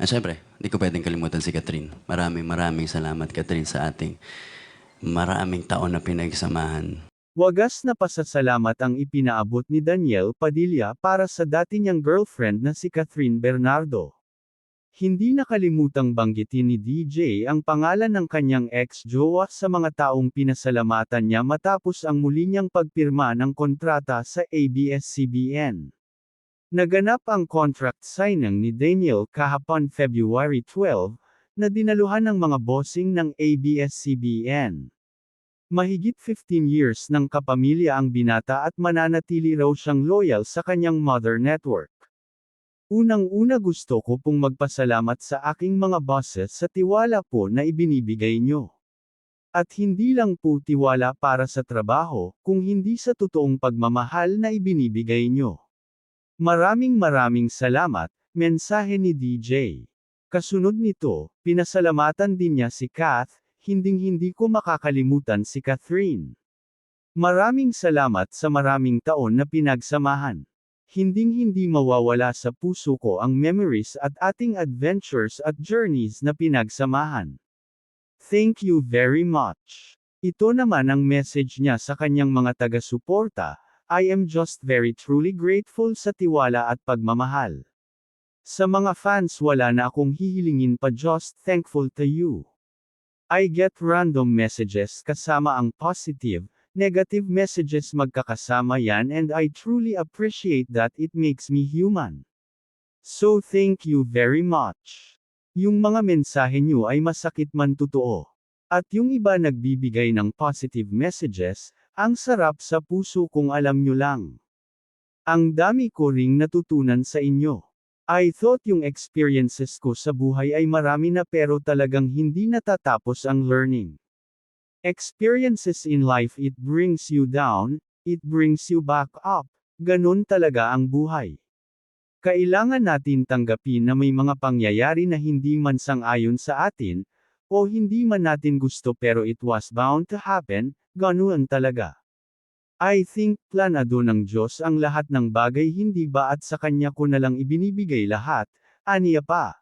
At syempre, hindi ko pwedeng kalimutan si Catherine. Maraming maraming salamat, Catherine, sa ating maraming taon na pinagsamahan. Wagas na pasasalamat ang ipinaabot ni Daniel Padilla para sa dati niyang girlfriend na si Catherine Bernardo. Hindi nakalimutang banggitin ni DJ ang pangalan ng kanyang ex-jowa sa mga taong pinasalamatan niya matapos ang muli niyang pagpirma ng kontrata sa ABS-CBN. Naganap ang contract signing ni Daniel kahapon February 12, na dinaluhan ng mga bossing ng ABS-CBN. Mahigit 15 years ng kapamilya ang binata at mananatili raw siyang loyal sa kanyang mother network. Unang-una gusto ko pong magpasalamat sa aking mga bosses sa tiwala po na ibinibigay nyo. At hindi lang po tiwala para sa trabaho, kung hindi sa totoong pagmamahal na ibinibigay nyo. Maraming maraming salamat, mensahe ni DJ. Kasunod nito, pinasalamatan din niya si Kath, hinding-hindi ko makakalimutan si Catherine. Maraming salamat sa maraming taon na pinagsamahan. Hinding-hindi mawawala sa puso ko ang memories at ating adventures at journeys na pinagsamahan. Thank you very much. Ito naman ang message niya sa kanyang mga taga-suporta, I am just very truly grateful sa tiwala at pagmamahal. Sa mga fans wala na akong hihilingin pa just thankful to you. I get random messages kasama ang positive, negative messages magkakasama yan and I truly appreciate that it makes me human. So thank you very much. Yung mga mensahe nyo ay masakit man totoo. At yung iba nagbibigay ng positive messages, ang sarap sa puso kung alam nyo lang. Ang dami ko ring natutunan sa inyo. I thought yung experiences ko sa buhay ay marami na pero talagang hindi natatapos ang learning. Experiences in life it brings you down, it brings you back up. Ganun talaga ang buhay. Kailangan natin tanggapin na may mga pangyayari na hindi man sang-ayon sa atin, o hindi man natin gusto pero it was bound to happen, ganun talaga. I think, planado ng Diyos ang lahat ng bagay hindi ba at sa Kanya ko na lang ibinibigay lahat, aniya pa.